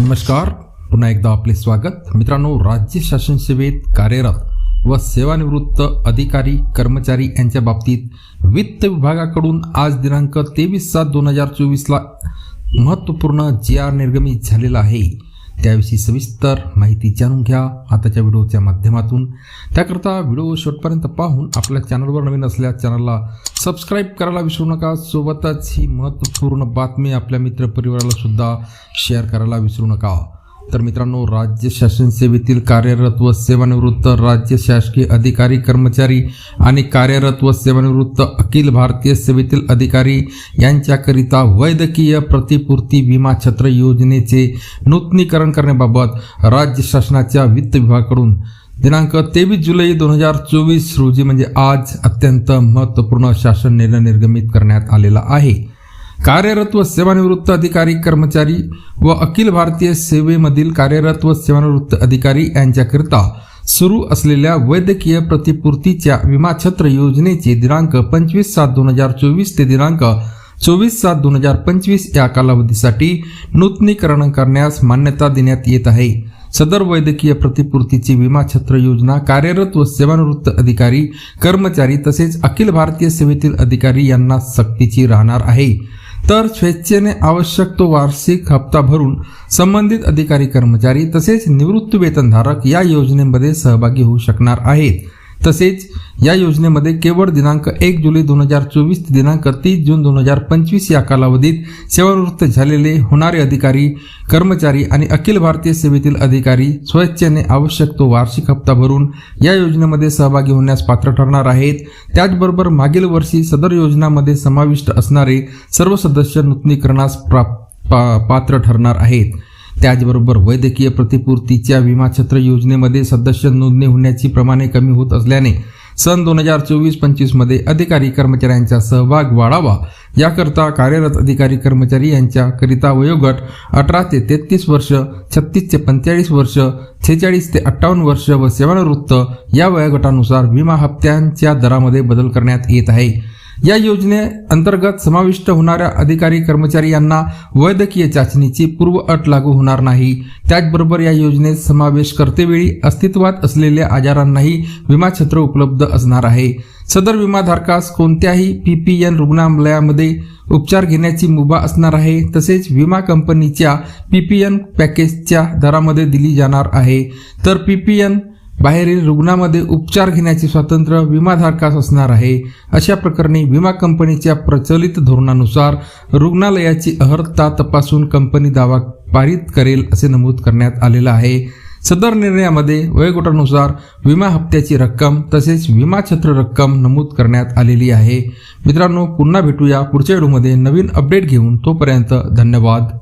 नमस्कार. पुन्हा एकदा आपले स्वागत. मित्रांनो राज्य शासन सेवेत कार्यरत व सेवानिवृत्त अधिकारी कर्मचारी यांच्या बाबतीत वित्त विभागाकडून आज दिनांक तेवीस सात दोन हजार चोवीसला महत्त्वपूर्ण जी आर निर्गमित झालेला आहे. त्याविषयी सविस्तर माहिती जाणून घ्या. आताच्या व्हिडिओच्या माध्यमातून. त्याकरता व्हिडिओ शेवटपर्यंत पाहून आपल्या चॅनलवर नवीन असल्यास चॅनलला सबस्क्राईब करायला विसरू नका. सोबतच ही महत्त्वपूर्ण बातमी आपल्या मित्रपरिवाराला सुद्धा शेअर करायला विसरू नका. तर मित्रांनो राज्य शासन सेवेतील कार्यरत व सेवानिवृत्त राज्य शासकीय अधिकारी कर्मचारी आणि कार्यरत व सेवानिवृत्त अखिल भारतीय सेवेतील अधिकारी यांच्याकरिता वैद्यकीय प्रतिपूर्ती विमा छत्र योजनेचे नूतनीकरण करण्याबाबत राज्य शासनाच्या वित्त विभागाकडून दिनांक तेवीस जुलै दोन हजार चोवीस रोजी म्हणजे आज अत्यंत महत्त्वपूर्ण शासन निर्णय निर्गमित करण्यात आलेला आहे. कार्यरत व सेवानिवृत्त अधिकारी कर्मचारी व अखिल भारतीय सेवेमधील कार्यरत व सेवानिवृत्त अधिकारी यांच्याकरिता सुरू असलेल्या वैद्यकीय प्रतिपूर्तीच्या विमा छत्र योजनेचे दिनांक पंचवीस सात दोन हजार चोवीस ते दिनांक चोवीस सात दोन हजार पंचवीस या कालावधीसाठी नूतनीकरण करण्यास मान्यता देण्यात येत आहे. सदर वैद्यकीय प्रतिपूर्तीची विमा छत्र योजना कार्यरत व सेवानिवृत्त अधिकारी कर्मचारी तसेच अखिल भारतीय सेवेतील अधिकारी यांना सक्तीची राहणार आहे. तर स्वेच्छेने आवश्यक तो वार्षिक हप्ता भरून संबंधित अधिकारी कर्मचारी तसेच निवृत्त वेतनधारक या योजनेमध्ये सहभागी होऊ शकणार आहेत. तसेच या योजनेमध्ये केवळ दिनांक एक जुलै दोन हजार चोवीस ते दिनांक तीस जून दोन हजार पंचवीस या कालावधीत सेवानिवृत्त झालेले होणारे अधिकारी कर्मचारी आणि अखिल भारतीय सेवेतील अधिकारी स्वेच्छेने आवश्यक तो वार्षिक हप्ता भरून या योजनेमध्ये सहभागी होण्यास पात्र ठरणार आहेत. त्याचबरोबर मागील वर्षी सदर योजनामध्ये समाविष्ट असणारे सर्व सदस्य नूतनीकरणास प्रा पा पात्र ठरणार आहेत. त्याचबरोबर वैद्यकीय प्रतिपूर्तीच्या विमा छत्र योजनेमध्ये सदस्य नोंदणी होण्याची प्रमाणे कमी होत असल्याने सन दोन हजार चोवीस पंचवीसमध्ये अधिकारी कर्मचाऱ्यांचा सहभाग वाढावा. याकरता कार्यरत अधिकारी कर्मचारी यांच्याकरिता वयोगट अठरा ते तेहतीस वर्ष छत्तीस ते पंचेचाळीस वर्ष छेचाळीस ते अठ्ठावन्न वर्ष व सेवानिवृत्त या वयोगटानुसार विमा हप्त्यांच्या दरामध्ये बदल करण्यात येत आहे. या योजने अंतर्गत समाविष्ट होणाऱ्या अधिकारी कर्मचारी यांना वैद्यकीय चाचणीची पूर्व अट लागू होणार नाही. त्याचबरोबर या योजनेत समावेश करतेवेळी अस्तित्वात असलेल्या आजारांनाही विमा छत्र उपलब्ध असणार आहे. सदर विमाधारकास कोणत्याही पीपीएन रुग्णालयामध्ये उपचार घेण्याची मुभा असणार आहे तसेच विमा कंपनीच्या पीपीएन पॅकेजच्या दरामध्ये दिली जाणार आहे. तर पीपीएन बाहेरील रुग्णामध्ये उपचार घेण्याचे स्वातंत्र्य विमाधारकास असणार आहे. अशा प्रकरणी विमा कंपनीच्या प्रचलित धोरणानुसार रुग्णालयाची अहर्ता तपासून कंपनी दावा पारित करेल असे नमूद करण्यात आलेलं आहे. सदर निर्णयामध्ये वयोगटानुसार विमा हप्त्याची रक्कम तसेच विमा छत्र रक्कम नमूद करण्यात आलेली आहे. मित्रांनो पुन्हा भेटूया पुढच्या व्हिडिओमध्ये नवीन अपडेट घेऊन तोपर्यंत धन्यवाद.